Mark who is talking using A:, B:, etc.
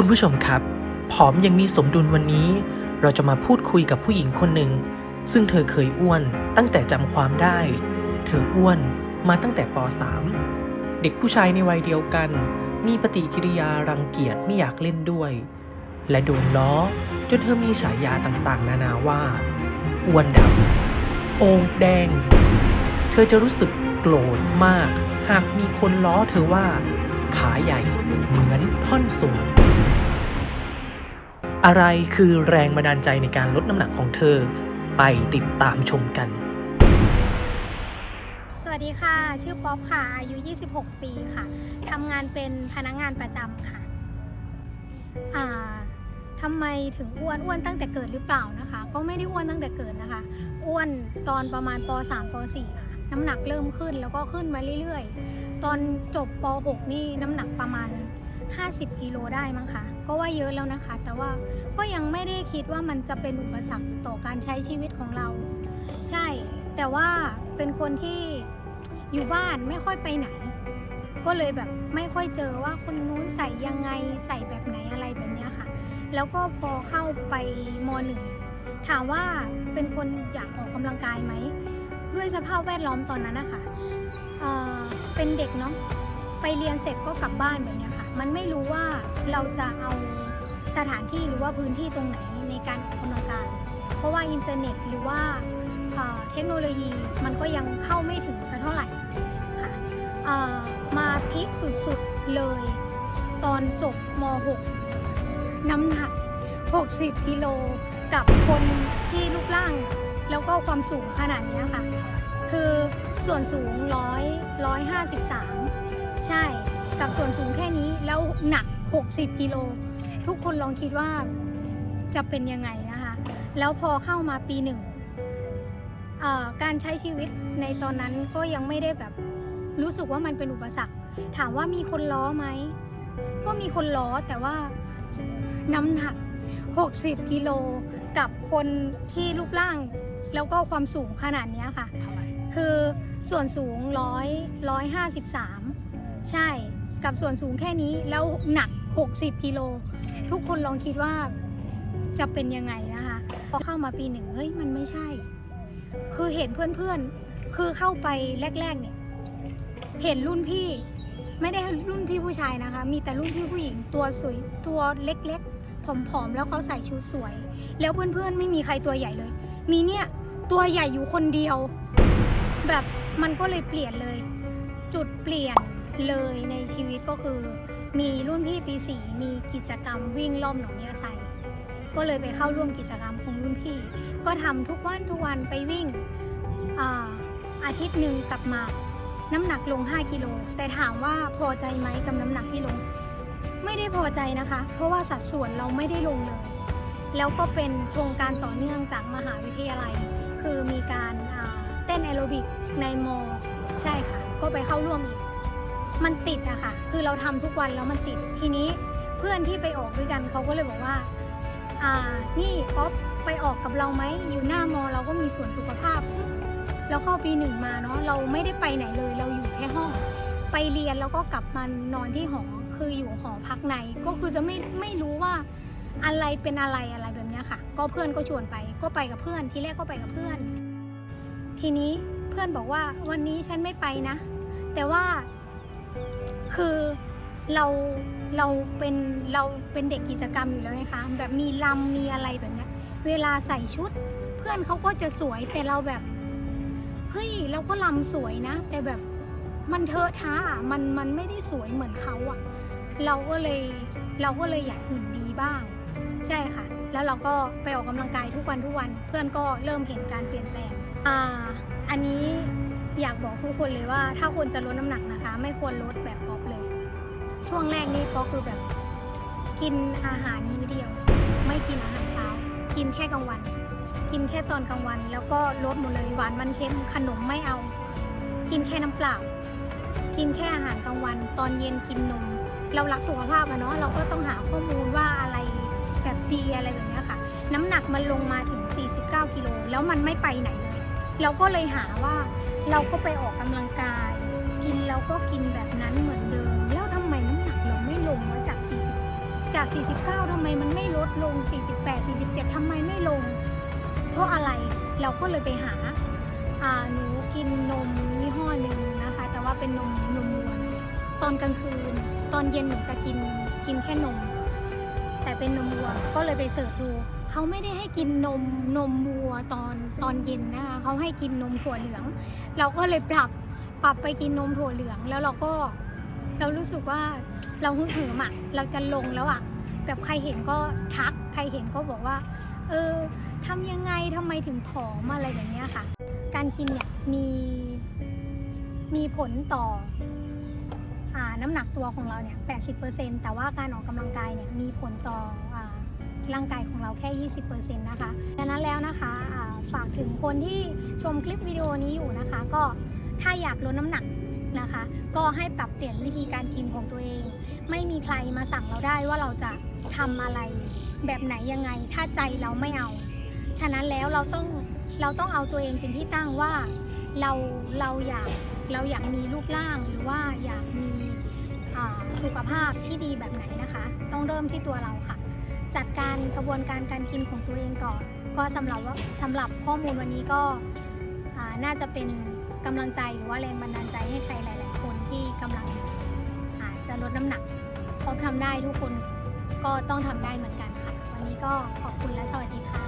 A: คุณผู้ชมครับ ผอมยังมีสมดุลวันนี้ เราจะมาพูดคุยกับผู้หญิงคนหนึ่ง ซึ่งเธอเคยอ้วนตั้งแต่จำความได้ เธออ้วนมาตั้งแต่ป .3 เด็กผู้ชายในวัยเดียวกัน มีปฏิกิริยารังเกียจไม่อยากเล่นด้วย และโดนล้อ จนเธอมีฉายาต่างๆ นานาว่าอ้วนดำโองแดง เธอจะรู้สึกโกรธมาก หากมีคนล้อเธอว่า ขาใหญ่ เหมือนท่อนสูงอะไรคือแรงบันดาลใจในการลดน้ำหนักของเธอ ไปติดตามชมกัน
B: สวัสดีค่ะ ชื่อป๊อปค่ะ อายุ 26 ปีค่ะทำงานเป็นพนักงานประจำค่ะอ่าทำไมถึงอ้วนอ้วนตั้งแต่เกิดหรือเปล่านะคะ ก็ไม่ได้อ้วนตั้งแต่เกิดนะคะ อ้วนตอนประมาณป .3 ป .4 ค่ะ น้ำหนักเริ่มขึ้นแล้วก็ขึ้นมาเรื่อยๆ ตอนจบป .6 นี่น้ำหนักประมาณ 50กิโลได้มั้งคะก็ว่าเยอะแล้วนะคะ แต่ว่าก็ยังไม่ได้คิดว่ามันจะเป็นอุปสรรคต่อการใช้ชีวิตของเรา ใช่ แต่ว่าเป็นคนที่อยู่บ้านไม่ค่อยไปไหน ก็เลยแบบไม่ค่อยเจอว่าคนนู้นใส่ยังไงใส่แบบไหนอะไรแบบเนี้ยค่ะ แล้วก็พอเข้าไปมหนึ่งถามว่าเป็นคนอยากออกกำลังกายไหม ด้วยสภาพแวดล้อมตอนนั้นนะคะเเป็นเด็กเนาะไปเรียนเสร็จก็กลับบ้านแบบนี้ค่ะ มันไม่รู้ว่าเราจะเอาสถานที่หรือว่าพื้นที่ตรงไหนในการออกกำลังกายเพราะว่าอินเทอร์เน็ตหรือว่าเเทคโนโลยีมันก็ยังเข้าไม่ถึงสักเท่าไหร่ค่ะมาพีคสุดๆเลย ตอนจบม .6 น้ำหนัก 60 กิโลกับคนที่รูปร่าง แล้วก็ความสูงขนาดเนี้ยค่ะ คือส่วนสูงร้อยร้อยห้าสิบสามใช่ กับส่วนสูงแค่นี้แล้วหนัก 60กิโลทุกคนลองคิดว่าจะเป็นยังไงนะคะ แล้วพอเข้ามาปีหนึ่งเอ่อการใช้ชีวิตในตอนนั้นก็ยังไม่ได้แบบรู้สึกว่ามันเป็นอุปสรรค ถามว่ามีคนล้อไหม ก็มีคนล้อแต่ว่าน้ำหนัก 60 กิโลกับคนที่รูปร่าง แล้วก็ความสูงขนาดเนี้ยค่ะคือส่วนสูงร้อยร้อยห้าสิบสามใช่กับส่วนสูงแค่นี้แล้วหนัก 60กิโลทุกคนลองคิดว่าจะเป็นยังไงนะคะ พอเข้ามาปีหนึ่งเฮ้ยมันไม่ใช่ คือเห็นเพื่อนๆ คือเข้าไปแรก ๆ เนี่ย เห็นรุ่นพี่ ไม่ได้รุ่นพี่ผู้ชายนะคะ มีแต่รุ่นพี่ผู้หญิงตัวสวยตัวเล็กๆผอมๆแล้วเขาใส่ชุดสวย แล้วเพื่อนๆไม่มีใครตัวใหญ่เลย มีเนี่ย ตัวใหญ่อยู่คนเดียว แบบมันก็เลยเปลี่ยนเลย จุดเปลี่ยนเลยในชีวิตก็คือ มีรุ่นพี่ปีสี่มีกิจกรรมวิ่งล่อมหนองยาไซก็เลยไปเข้าร่วมกิจกรรมของรุ่นพี่ ก็ทำทุกวันทุกวันไปวิ่งอาอาทิตย์หนึ่งกลับมาน้ำหนักลง 5 กิโล แต่ถามว่าพอใจไหมกับน้ำหนักที่ลง ไม่ได้พอใจนะคะ เพราะว่าสัดส่วนเราไม่ได้ลงเลย แล้วก็เป็นโครงการต่อเนื่องจากมหาวิทยาลัย คือมีการเต้นแอโรบิกในมอใช่ค่ะ ก็ไปเข้าร่วมอีก มันติดอะค่ะ คือเราทำทุกวันแล้วมันติด ทีนี้เพื่อนที่ไปออกด้วยกันเขาก็เลยบอกว่า อ่า นี่ป๊อปไปออกกับเราไหม อยู่หน้ามอเราก็มีส่วนสุขภาพ แล้วเข้าปีหนึ่งมาเนาะ เราไม่ได้ไปไหนเลย เราอยู่แค่ห้อง ไปเรียนแล้วก็กลับมานอนที่หอ คืออยู่หอพักใน ก็คือจะไม่ไม่รู้ว่า อะไรเป็นอะไรอะไรแบบนี้ค่ะ ก็เพื่อนก็ชวนไป ก็ไปกับเพื่อน ทีแรกก็ไปกับเพื่อน ทีนี้เพื่อนบอกว่าวันนี้ฉันไม่ไปนะ แต่ว่าคือเราเราเป็นเราเป็นเด็กกิจกรรมอยู่แล้วไงคะแบบมีลำมีอะไรแบบนี้เวลาใส่ชุด เพื่อนเขาก็จะสวยแต่เราแบบเฮ้ยเราก็ลำสวยนะ แต่แบบมันเทอะท้าอะมันมันไม่ได้สวยเหมือนเขาอะเราก็เลยเราก็เลยอยากหุ่นดีบ้าง ใช่ค่ะ แล้วเราก็ไปออกกำลังกายทุกวันทุกวัน เพื่อนก็เริ่มเห็นการเปลี่ยนแปลงอ่าอันนี้อยากบอกทุกคนเลยว่า ถ้าคนจะลดน้ำหนักนะคะ ไม่ควรลดแบบป๊อปเลย ช่วงแรกนี่ก็คือแบบกินอาหารมื้อเดียว ไม่กินอาหารเช้า กินแค่กลางวัน กินแค่ตอนกลางวัน แล้วก็ลดหมดเลยหวานมันเค็มขนมไม่เอา กินแค่น้ำเปล่า กินแค่อาหารกลางวัน ตอนเย็นกินนม เรารักสุขภาพอะเนาะเราก็ต้องหาข้อมูลว่าอะ ดีอะไรแบบเนี้ยค่ะ น้ำหนักมันลงมาถึง 49กิโลแล้วมันไม่ไปไหนเลย เราก็เลยหาว่าเราก็ไปออกกำลังกาย กินเราก็กินแบบนั้นเหมือนเดิม แล้วทำไมน้ำหนักเราไม่ลงมาจาก 40 จาก 49ทำไมมันไม่ลดลง 48 47ทำไมไม่ลง เพราะอะไรเราก็เลยไปหาอ่าหนูกินนมยี่ห้อหนึ่งนะคะ แต่ว่าเป็นนมนมวัวตอนกลางคืน ตอนเย็นหนูจะกินกินแค่นม แต่เป็นนมวัวก็เลยไปเสิร์ชดูเขาไม่ได้ให้กินนมนมวัวตอนตอนเย็นนะคะเขาให้กินนมถั่วเหลือง เราก็เลยปรับปรับไปกินนมถั่วเหลืองแล้วเราก็เรารู้สึกว่าเราฮึกเหิมอะเราจะลงแล้วอะแบบใครเห็นก็ทัก ใครเห็นก็บอกว่า เออทำยังไงทำไมถึงผอมอะไรแบบเนี้ยค่ะ การกินเนี่ยมีมีผลต่อ น้ำหนักตัวของเราเนี่ย 80%แต่ว่าการออกกำลังกายเนี่ยมีผลต่ออร่างกายของเราแค่ 20%นะคะดังนั้นแล้วนะคะฝากถึงคนที่ชมคลิปวิดีโอนี้อยู่นะคะ ก็ถ้าอยากลดน้ำหนักนะคะ ก็ให้ปรับเปลี่ยนวิธีการกินของตัวเอง ไม่มีใครมาสั่งเราได้ว่าเราจะทำอะไรแบบไหนยังไง ถ้าใจเราไม่เอา ฉะนั้นแล้วเราต้องเราต้องเอาตัวเองเป็นที่ตั้งว่าเราเราอยากเราอยากมีรูปร่างหรือว่าอยากมี สุขภาพที่ดีแบบไหนนะคะ ต้องเริ่มที่ตัวเราค่ะ จัดการกระบวนการการกินของตัวเองก่อน ก็สำหรับว่าสำหรับข้อมูลวันนี้ก็น่าจะเป็นกำลังใจหรือว่าแรงบันดาลใจให้ใครหลาย ๆ คนที่กำลังอาจจะลดน้ำหนักพบทำได้ทุกคนก็ต้องทำได้เหมือนกันค่ะ วันนี้ก็ขอบคุณและสวัสดีค่ะ